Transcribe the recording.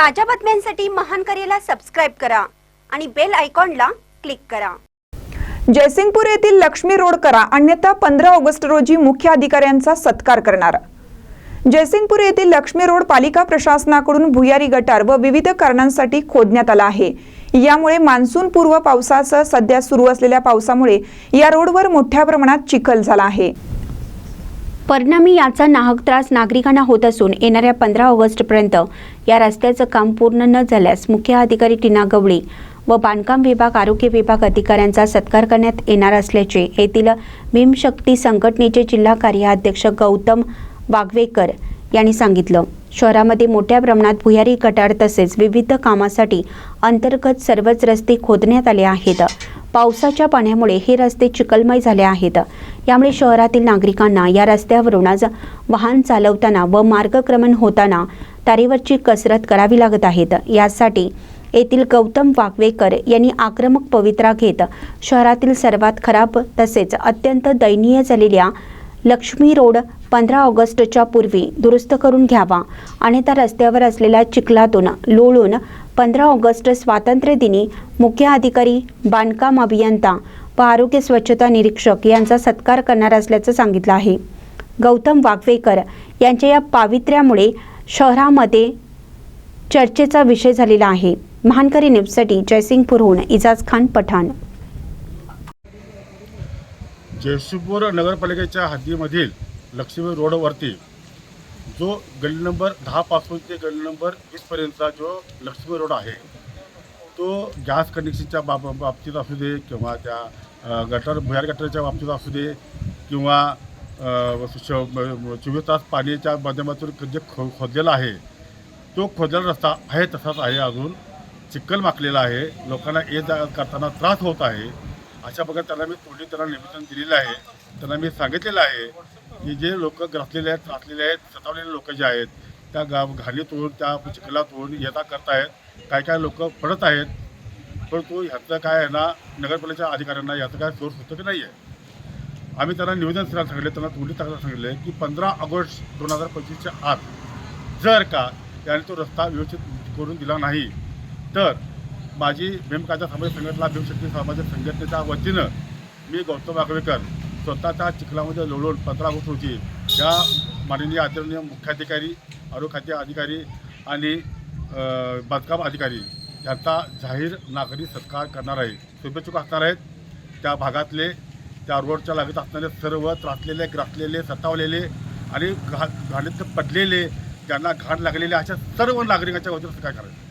ताज्या बातम्यांसाठी महान करेला सबस्क्राईब करा आणि बेल आयकॉनला क्लिक करा. जयसिंगपूर येथील लक्ष्मी रोड करा अन्यथा पंधरा ऑगस्ट रोजी मुख्य अधिकाऱ्यांचा सत्कार करणार. जयसिंगपूर येथील लक्ष्मी रोड पालिका प्रशासनाकडून भुयारी गटार व विविध कारणांसाठी खोदण्यात आला आहे. यामुळे मान्सून पूर्व पावसासह सध्या सुरू असलेल्या पावसामुळे या रोडवर मोठ्या प्रमाणात चिखल झाला आहे. परिणामी याचा नाहक त्रास नागरिकांना होत असून येणाऱ्या पंधरा ऑगस्टपर्यंत या रस्त्याचं काम पूर्ण न झाल्यास मुख्य अधिकारी टीना गवळी व बांधकाम विभाग आरोग्य विभाग अधिकाऱ्यांचा सत्कार करण्यात येणार असल्याचे येथील भीमशक्ती संघटनेचे जिल्हा कार्याध्यक्ष गौतम वागवेकर यांनी सांगितलं. शहरामध्ये मोठ्या प्रमाणात भुयारी गटार तसेच विविध कामासाठी अंतर्गत सर्वच रस्ते खोदण्यात आले आहेत. पावसाच्या पाण्यामुळे हे रस्ते चिखलमय झाले आहेत. यामुळे शहरातील नागरिकांना या रस्त्यावरून आज वाहन चालवताना व मार्गक्रमण होताना तारेवरची कसरत करावी लागत आहेत. यासाठी येथील गौतम वाकवेकर यांनी आक्रमक पवित्रा घेत शहरातील सर्वात खराब तसेच अत्यंत दयनीय झालेल्या लक्ष्मी रोड पंधरा ऑगस्टच्या पूर्वी दुरुस्त करून घ्यावा आणि त्या रस्त्यावर असलेल्या चिखलातून लोळून पंधरा ऑगस्ट स्वातंत्र्य दिनी मुख्य अधिकारी बांधकाम अभियंता व आरोग्य स्वच्छता निरीक्षक यांचा सत्कार करणार असल्याचं सांगितलं आहे. गौतम वागवेकर यांच्या या पावित्र्यामुळे शहरामध्ये चर्चेचा विषय झालेला आहे. महानकरी न्यूजसाठी जयसिंगपूरहून इजाज खान पठाण. जयसिंगपूर नगरपालिकेच्या हद्दीमधील लक्ष्मी रोडवरती जो गल्ली नंबर दहापासून ते गल्ली नंबर वीसपर्यंतचा जो लक्ष्मी रोड आहे तो गॅस कनेक्शनच्या बाब बाबतीत असू दे किंवा त्या गटर भुयार गटरच्या बाबतीत असू दे किंवा चोवीस तास पाण्याच्या माध्यमातून जे खो खोदलेला आहे तो खोदलेला रस्ता आहे तसाच आहे अजून चिखल माकलेला आहे लोकांना ये जा करताना त्रास होत आहे. अशा प्रकारे त्यांना मी तोंडी त्यांना निवेदन दिलेलं आहे त्यांना मी सांगितलेलं आहे. की जे लोक ग्रासलेले आहेत त्रासलेले आहेत सतावलेले लोक जे आहेत त्या गा घाणीतून त्या चिखलातून येता करतायत काय काय लोक पडत आहेत परंतु ह्याचं काय आहे ना नगरपालिकेच्या अधिकाऱ्यांना याचं काय सोर्स होतं की नाही आहे आम्ही त्यांना निवेदन करायला सांगितले त्यांना तोंडी टाकायला सांगितले की पंधरा ऑगस्ट दोन हजार पंचवीसच्या आत जर का त्याने तो रस्ता व्यवस्थित करून दिला नाही तर माझी भीमकाच्या समाज संघटना भीमशक्ती सामाजिक संघटनेच्या वतीनं मी गौतम आगवेकर स्वतःच्या चिखलामध्ये लोळून पंधरा होती रोजी या माननीय आदरणीय मुख्याधिकारी आरोग्य अधिकारी आणि बांधकाम अधिकारी यांचा जाहीर नागरी सत्कार करणार आहे. शुभेच्छुक असणार आहेत. त्या भागातले त्या रोडच्या लागत असणारे सर्व त्रासलेले ग्रासलेले सतावलेले आणि घा घाणीत पडलेले ज्यांना घाण लागलेले अशा सर्व नागरिकांच्या वतीनं काय करायचं.